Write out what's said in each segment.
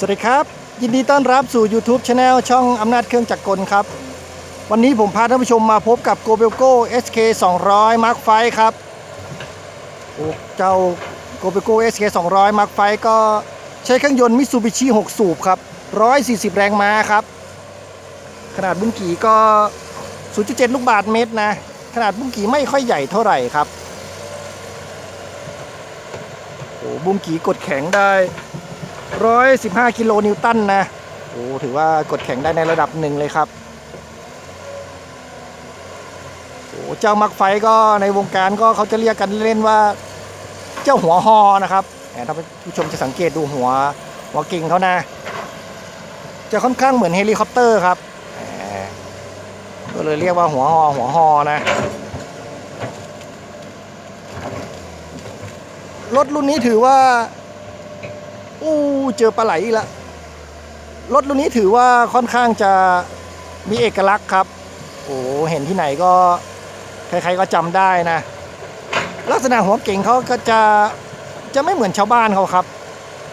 สวัสดีครับ ยินดีต้อนรับสู่ YouTube Channel ช่องอำนาจเครื่องจักรกลครับ วันนี้ผมพาท่านผู้ชมมาพบกับ g o b e l g o SK 200 Mark V ครับโอ้เจ้า g o b e l g o SK 200 Mark V ก็ใช้เครื่องยนต์ Mitsubishi 6 สูบครับ 140 แรงม้าครับ ขนาดบุ้งกี่ก็ 0.7 ลูกบาทเมตรนะ ขนาดบุ้งกี่ไม่ค่อยใหญ่เท่าไหร่ครับโอ้บุ้งกี่กดแข็งได้ 115 กิโลนิวตันนะ โอ้ถือว่ากดแข็งได้ในระดับหนึ่งเลยครับโอ้เจ้ามักไฟก็ในวงการก็เขาจะเรียกกันเล่นว่า เจ้าหัวฮอนะครับถ้าผู้ชมจะสังเกตดูหัวหัวกิ่งเขานะ จะค่อนข้างเหมือนเฮลิคอปเตอร์ครับก็เลยเรียกว่าหัวฮอหัวฮอนะรถรุ่นนี้ถือว่า อู้เจอปลาไหลอีกละรถรุ่นนี้ถือว่าค่อนข้างจะมีเอกลักษณ์ครับ โอ้เห็นที่ไหนก็ใครๆก็จำได้นะ ลักษณะหัวเก่งเขาก็จะจะไม่เหมือนชาวบ้านเขาครับ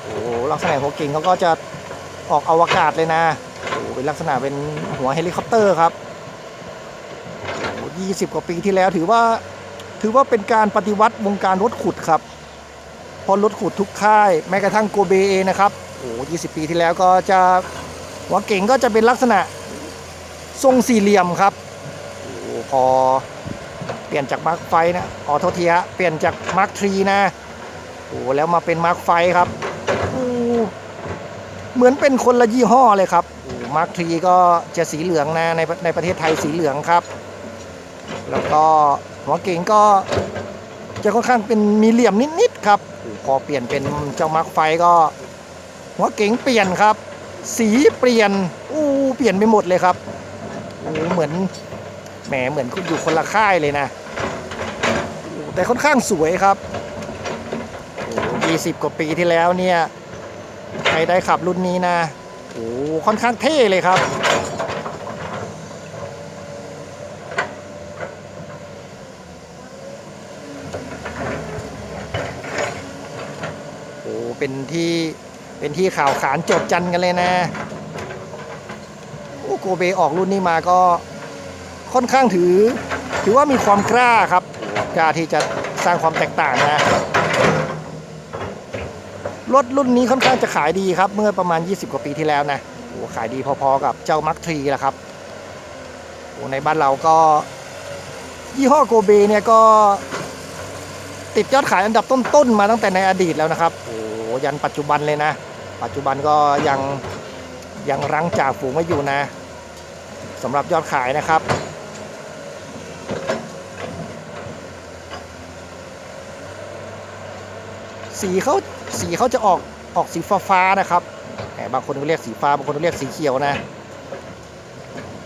โอ้ลักษณะหัวเก่งเขาก็จะออกอวกาศเลยนะโอ้เป็นลักษณะเป็นหัวเฮลิคอปเตอร์ครับโอ้ยี่สิบกว่าปีที่แล้วถือว่าถือว่าเป็นการปฏิวัติวงการรถขุดครับ เพอรถขุดทุกค่าย แม้กระทั่งโกเบเองนะครับโอ้20ปีที่แล้วก็จะหัวเก่งก็จะเป็นลักษณะทรงสี่เหลี่ยมครับโอ้พอเปลี่ยนจากมาร์คไฟนะออโทษทีฮะเปลี่ยนจากมาร์คทรีนะโอ้แล้วมาเป็นมาร์คไฟครับโอ้เหมือนเป็นคนละยี่ห้อเลยครับโอ้มาร์คทรีก็จะสีเหลืองนะในในประเทศไทยสีเหลืองครับ แล้วก็หัวเก่งก็จะค่อนข้างเป็นมีเหลี่ยมนิดๆครับ พอเปลี่ยนเป็นเจ้ามาร์คไฟก็ หัวเก๋งเปลี่ยนครับ สีเปลี่ยนอู้เปลี่ยนไปหมดเลยครับอู้เหมือนแหมเหมือนคุณอยู่คนละค่ายเลยนะ แต่ค่อนข้างสวยครับโอ้ยี่สิบกว่าปีที่แล้วเนี่ยใครได้ขับรุ่นนี้นะโอ้ค่อนข้างเท่เลยครับ เป็นที่เป็นที่ข่าวขานจดจันกันเลยนะโอ้โกเบออกรุ่นนี้มาก็ค่อนข้างถือ ถือว่ามีความกล้าครับกล้าที่จะสร้างความแตกต่างนะรถรุ่นนี้ค่อนข้างจะขายดีครับ เมื่อประมาณ 20 กว่าปีที่แล้วนะโอ้ขายดีพอๆกับเจ้ามักทรีแหละครับโอ้ในบ้านเราก็ ยี่ห้อโกเบเนี่ยก็ติดยอดขายอันดับต้นๆมาตั้งแต่ในอดีตแล้วนะครับโอ้ ยันปัจจุบันเลยนะ ปัจจุบันก็ยังยังรั้งจ่าฝูงไว้อยู่นะสำหรับยอดขายนะครับสีเขาสีเขาจะออกออกสีฟ้าฟ้านะครับแหมบางคนก็เรียกสีฟ้าบางคนก็เรียกสีเขียวนะ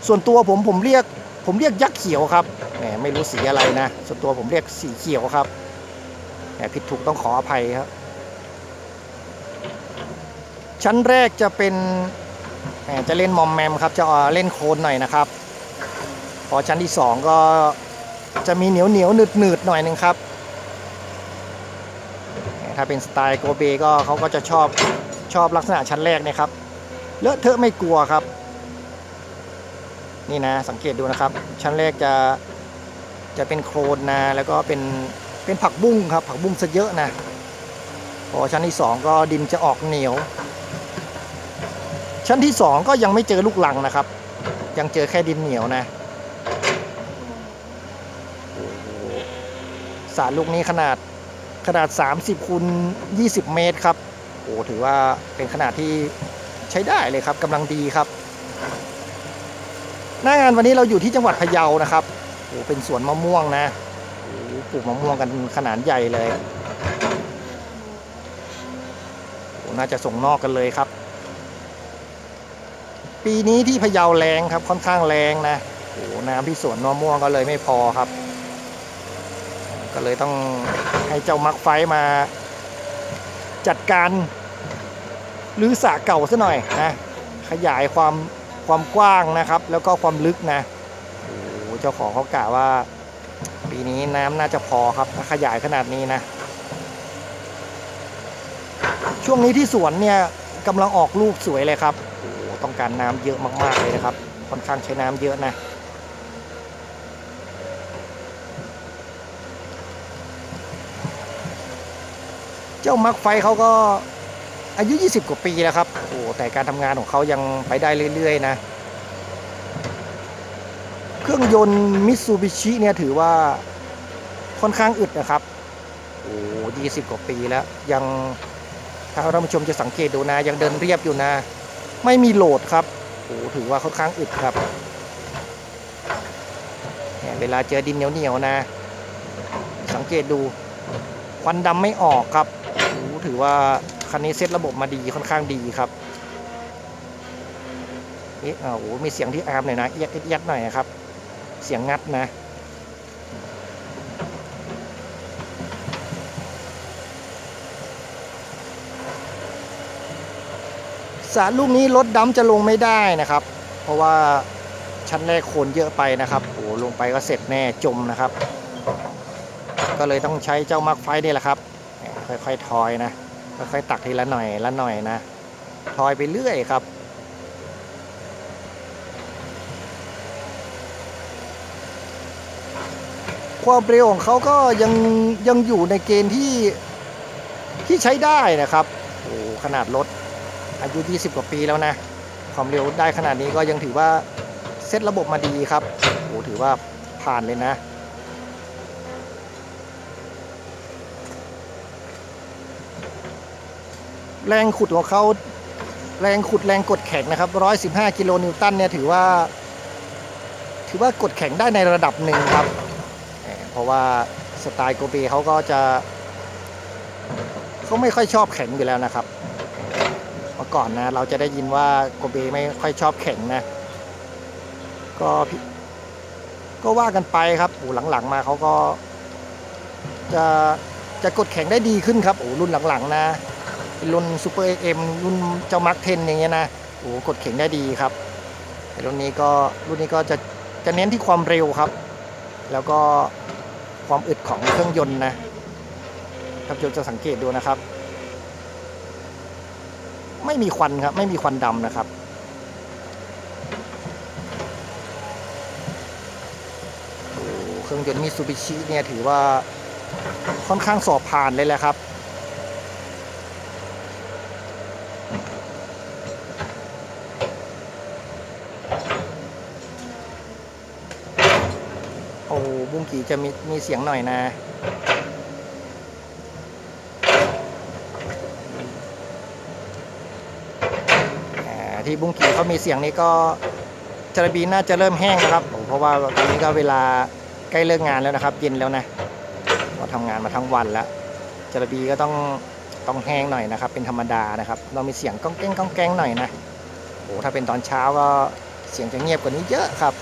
ส่วนตัวผมผมเรียกผมเรียกยักษ์เขียวครับแหมไม่รู้สีอะไรนะ ส่วนตัวผมเรียกสีเขียวครับแต่ผิดถูกต้องขออภัยครับ ชั้นแรกจะเป็นจะเล่นมอมแมมครับจะเล่นโคลนหน่อยนะครับ พอชั้นที่สองก็จะมีเหนียวเหนียวหนืดหนืดหน่อยหนึ่งครับ ถ้าเป็นสไตล์โกเบก็เขาก็จะชอบชอบลักษณะชั้นแรกเนะครับเลอะเทอะไม่กลัวครับ นี่นะสังเกตดูนะครับ ชั้นแรกจะจะเป็นโคลนนะแล้วก็เป็นเป็นผักบุ้งครับ ผักบุ้งซะเยอะนะพอชั้นที่สองก็ดินจะออกเหนียว ชั้นที่สองก็ยังไม่เจอลูกลังนะครับ ยังเจอแค่ดินเหนียวนะโอ้โหสรลูกนี้ขนาดขนาด 30คูณ20 เมตรครับโอ้ถือว่าเป็นขนาดที่ใช้ได้เลยครับกำลังดีครับ หน้างานวันนี้เราอยู่ที่จังหวัดพะเยานะครับโอ้เป็นสวนมะม่วงนะโอ้ปลูกมะม่วงกันขนาดใหญ่เลยโอ้น่าจะส่งนอกกันเลยครับ ปีนี้ที่พะเยาแรงครับค่อนข้างแรงนะโอ้น้ำที่สวนมะม่วงก็เลยไม่พอครับ ก็เลยต้องให้เจ้ามักไฟมาจัดการรื้อสระเก่าซะหน่อยนะขยายความความกว้างนะครับ แล้วก็ความลึกนะโอ้เจ้าของเขากะว่า ปีนี้น้ำน่าจะพอครับถ้าขยายขนาดนี้นะ ช่วงนี้ที่สวนเนี่ยกำลังออกลูกสวยเลยครับ ต้องการน้ำเยอะมากๆเลยนะครับ ค่อนข้างใช้น้ำเยอะนะ เจ้ามักไฟเขาก็อายุ 20 กว่าปีแล้วครับ โอ้แต่การทำงานของเขายังไปได้เรื่อยๆนะ เครื่องยนต์มิตซูบิชิเนี่ยถือว่าค่อนข้างอึดนะครับ โอ้ยี่สิบกว่าปีแล้ว ยังถ้าท่านผู้ชมจะสังเกตดูนะ ยังเดินเรียบอยู่นะ ไม่มีโหลดครับโอ้ถือว่าค่อนข้างอึดครับเนี่ยเวลาเจอดินเหนียวๆนะ สังเกตดูควันดำไม่ออกครับโอ้ถือว่าคันนี้เซตระบบมาดีค่อนข้างดีครับเอ๊ะอ่าโอ้โหมีเสียงที่อาร์มหน่อยนะเอียดเอียดเอียดหน่อยครับ เสียงงัดนะ สารลูกนี้รถดำจะลงไม่ได้นะครับ เพราะว่าชั้นแรกโคนเยอะไปนะครับโอ้ลงไปก็เสร็จแน่จมนะครับ ก็เลยต้องใช้เจ้ามักไฟนี่แหละครับ ค่อยๆทอยนะค่อยๆตักทีละหน่อยละหน่อยนะทอยไปเรื่อยครับความเร็วของเขาก็ยังยังอยู่ในเกณฑ์ที่ที่ใช้ได้นะครับ โอ้ขนาดรถ อายุ 20 กว่าปีแล้วนะ ความเร็วได้ขนาดนี้ก็ยังถือว่าเซตระบบมาดีครับโอ้ถือว่าผ่านเลยนะ แรงขุดของเขาแรงขุดแรงกดแข็งนะครับ 115 กิโลนิวตันเนี่ยถือว่า ถือว่ากดแข็งได้ในระดับหนึ่งครับ เพราะว่าสไตล์โกเบเขาก็จะเขาไม่ค่อยชอบแข็งอยู่แล้วนะครับ ก่อนนะ เราจะได้ยินว่าโกเบไม่ค่อยชอบแข็งนะ ก็ก็ว่ากันไปครับโอ้หลังๆมาเขาก็ จะจะกดแข็งได้ดีขึ้นครับโอ้รุ่นหลังๆนะรุ่นซูเปอร์เอ็มรุ่นเจ้ามาร์คเทนอย่างเงี้ยนะโอ้กดแข็งได้ดีครับแต่รุ่นนี้ก็รุ่นนี้ก็จะจะเน้นที่ความเร็วครับ แล้วก็ความอึดของเครื่องยนต์นะท่านผู้ชมจะสังเกตดูนะครับ ไม่มีควันครับ ไม่มีควันดำนะครับ เครื่องยนต์มิซูบิชิเนี่ยถือว่าค่อนข้างสอบผ่านเลยแหละครับโอ้บุ้งกี่จะมีมีเสียงหน่อยนะ อ่า ที่บุ้งกีเขามีเสียงนี้ก็จระบีน่าจะเริ่มแห้งนะครับโอ้เพราะว่าตอนนี้ก็เวลาใกล้เลิกงานแล้วนะครับ เย็นแล้วนะก็ทำงานมาทั้งวันแล้วจระบีก็ต้องต้องแห้งหน่อยนะครับ เป็นธรรมดานะครับเรามีเสียงก้องแก้งก้องแก้งหน่อยนะโอ้ถ้าเป็นตอนเช้าก็เสียงจะเงียบกว่านี้เยอะครับ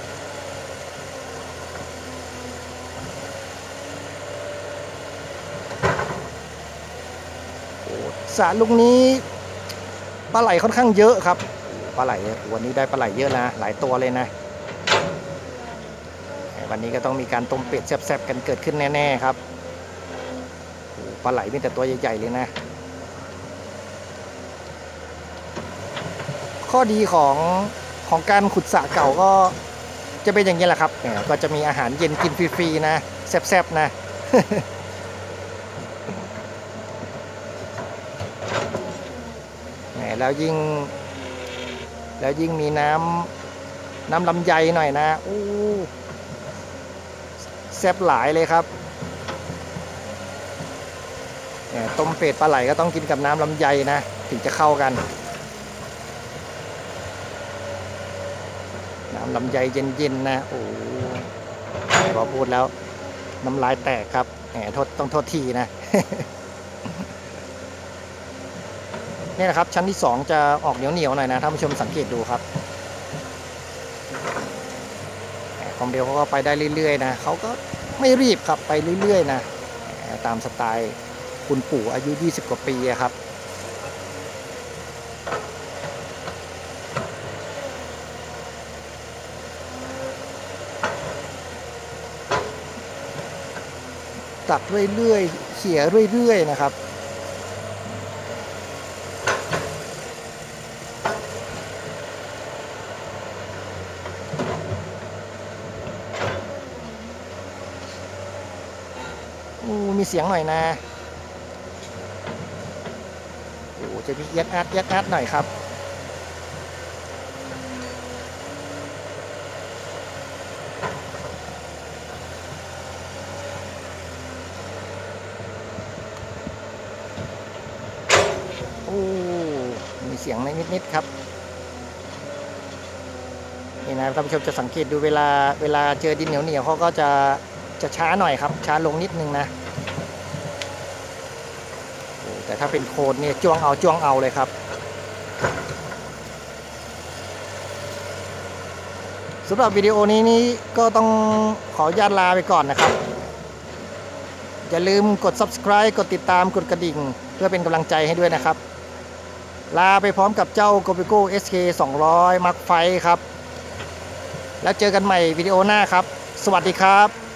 สระลูกนี้ปลาไหลค่อนข้างเยอะครับ ปลาไหลวันนี้ได้ปลาไหลเยอะนะหลายตัวเลยนะ วันนี้ก็ต้องมีการต้มเป็ดแซ่บๆกันเกิดขึ้นแน่ๆครับปลาไหลมีแต่ตัวใหญ่ๆเลยนะ ข้อดีของของการขุดสระเก่าก็จะเป็นอย่างนี้แหละครับก็จะมีอาหารเย็นกินฟรีๆนะแซ่บๆนะแล้วยิ่ง แล้วยิ่งมีน้ำน้ำลำไยหน่อยนะอู้แซ่บหลายเลยครับต้มเป็ดปลาไหลก็ต้องกินกับน้ำลำไยนะ ถึงจะเข้ากัน น้ำลำไยเย็นๆนะโอ้พอพูดแล้วน้ำลายแตกครับแหมโทษต้องโทษทีนะ นี่นะครับชั้นที่ 2 จะออกเหนียวๆหนียวหน่อยนะท่านผู้ชมสังเกตดูครับแหมความเร็วเขาก็ไปได้เรื่อยๆนะเขาก็ไม่รีบครับไปเรื่อยๆนะตามสไตล์คุณปู่อายุ 20 กว่าปีครับตัดเรื่อยๆเขี่ยเรื่อยๆนะครับ มี เสียงหน่อยนะโอ้จะมีเอียดแอดเอียดแอดหน่อยครับโอ้มีเสียงนิดๆครับนี่นะท่านผู้ชมจะสังเกตดูเวลาเวลาเจอดินเหนียวเหนียวๆเขาก็จะจะช้าหน่อยครับ ช้าลงนิดนึงนะ แต่ถ้าเป็นโคนเนี่ยจ้วงเอาจ้วงเอาเลยครับสำหรับวิดีโอนี้นี้ก็ต้องขออนุญาตลาไปก่อนนะครับ อย่าลืมกด subscribe กดติดตามกดกระดิ่ง เพื่อเป็นกำลังใจให้ด้วยนะครับ ลาไปพร้อมกับเจ้า g o p i c o SK 200 Mark ไฟครับ แล้วเจอกันใหม่วิดีโอหน้าครับ สวัสดีครับ